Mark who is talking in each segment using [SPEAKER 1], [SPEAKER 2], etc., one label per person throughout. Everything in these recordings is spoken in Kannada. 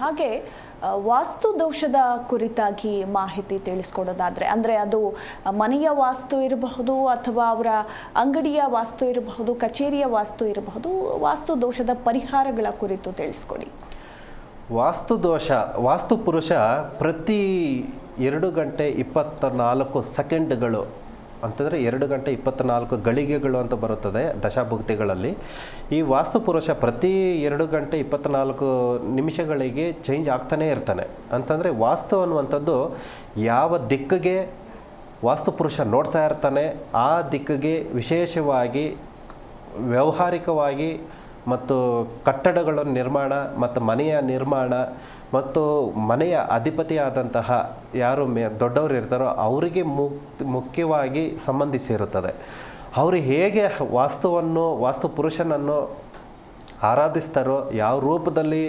[SPEAKER 1] ಹಾಗೆ ವಾಸ್ತು ದೋಷದ ಕುರಿತಾಗಿ ಮಾಹಿತಿ ತಿಳಿಸ್ಕೊಡೋದಾದ್ರೆ, ಅಂದ್ರೆ ಅದು ಮನೆಯ ವಾಸ್ತು ಇರಬಹುದು ಅಥವಾ ಅವರ ಅಂಗಡಿಯ ವಾಸ್ತು ಇರಬಹುದು, ಕಚೇರಿಯ ವಾಸ್ತು ಇರಬಹುದು, ವಾಸ್ತು ದೋಷದ ಪರಿಹಾರಗಳ ಕುರಿತು ತಿಳಿಸ್ಕೊಡಿ.
[SPEAKER 2] ವಾಸ್ತು ದೋಷ, ವಾಸ್ತು ಪುರುಷ ಪ್ರತಿ ಎರಡು ಗಂಟೆ ಇಪ್ಪತ್ತ ನಾಲ್ಕು ಸೆಕೆಂಡ್ಗಳು ಅಂತಂದರೆ ಎರಡು ಗಂಟೆ ಇಪ್ಪತ್ತ್ನಾಲ್ಕು ಗಳಿಗೆಗಳು ಅಂತ ಬರುತ್ತದೆ ದಶಾಭುಕ್ತಿಗಳಲ್ಲಿ. ಈ ವಾಸ್ತುಪುರುಷ ಪ್ರತಿ ಎರಡು ಗಂಟೆ ಇಪ್ಪತ್ತ್ನಾಲ್ಕು ನಿಮಿಷಗಳಿಗೆ ಚೇಂಜ್ ಆಗ್ತಾನೇ ಇರ್ತಾನೆ. ಅಂತಂದರೆ ವಾಸ್ತು ಅನ್ನುವಂಥದ್ದು ಯಾವ ದಿಕ್ಕಿಗೆ ವಾಸ್ತುಪುರುಷ ನೋಡ್ತಾ ಇರ್ತಾನೆ, ಆ ದಿಕ್ಕಿಗೆ ವಿಶೇಷವಾಗಿ ವ್ಯಾವಹಾರಿಕವಾಗಿ ಮತ್ತು ಕಟ್ಟಡಗಳ ನಿರ್ಮಾಣ ಮತ್ತು ಮನೆಯ ನಿರ್ಮಾಣ ಮತ್ತು ಮನೆಯ ಅಧಿಪತಿಯಾದಂತಹ ಯಾರು ಮೇ ದೊಡ್ಡವರು ಇರ್ತಾರೋ ಅವರಿಗೆ ಮುಖ್ಯವಾಗಿ ಸಂಬಂಧಿಸಿರುತ್ತದೆ. ಅವರು ಹೇಗೆ ವಾಸ್ತುವನ್ನು, ವಾಸ್ತು ಪುರುಷನನ್ನು ಆರಾಧಿಸ್ತಾರೋ, ಯಾವ ರೂಪದಲ್ಲಿ,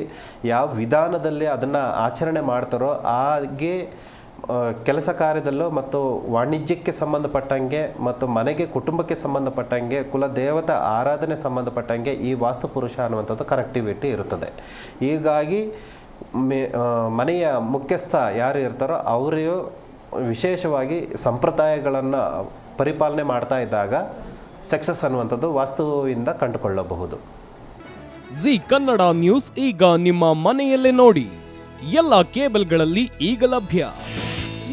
[SPEAKER 2] ಯಾವ ವಿಧಾನದಲ್ಲಿ ಅದನ್ನು ಆಚರಣೆ ಮಾಡ್ತಾರೋ ಹಾಗೆ ಕೆಲಸ ಕಾರ್ಯದಲ್ಲೂ ಮತ್ತು ವಾಣಿಜ್ಯಕ್ಕೆ ಸಂಬಂಧಪಟ್ಟಂಗೆ ಮತ್ತು ಮನೆಗೆ ಕುಟುಂಬಕ್ಕೆ ಸಂಬಂಧಪಟ್ಟಂಗೆ, ಕುಲ ದೇವತಾ ಆರಾಧನೆ ಸಂಬಂಧಪಟ್ಟಂಗೆ ಈ ವಾಸ್ತು ಪುರುಷ ಅನ್ನುವಂಥದ್ದು ಕನೆಕ್ಟಿವಿಟಿ ಇರುತ್ತದೆ. ಹೀಗಾಗಿ ಮನೆಯ ಮುಖ್ಯಸ್ಥ ಯಾರು ಇರ್ತಾರೋ ಅವರು ವಿಶೇಷವಾಗಿ ಸಂಪ್ರದಾಯಗಳನ್ನು ಪರಿಪಾಲನೆ ಮಾಡ್ತಾ ಇದ್ದಾಗ ಸಕ್ಸಸ್ ಅನ್ನುವಂಥದ್ದು ವಾಸ್ತುವಿಂದ ಕಂಡುಕೊಳ್ಳಬಹುದು.
[SPEAKER 3] ಜಿ ಕನ್ನಡ ನ್ಯೂಸ್ ಈಗ ನಿಮ್ಮ ಮನೆಯಲ್ಲೇ ನೋಡಿ. ಎಲ್ಲ ಕೇಬಲ್ಗಳಲ್ಲಿ ಈಗ ಲಭ್ಯ.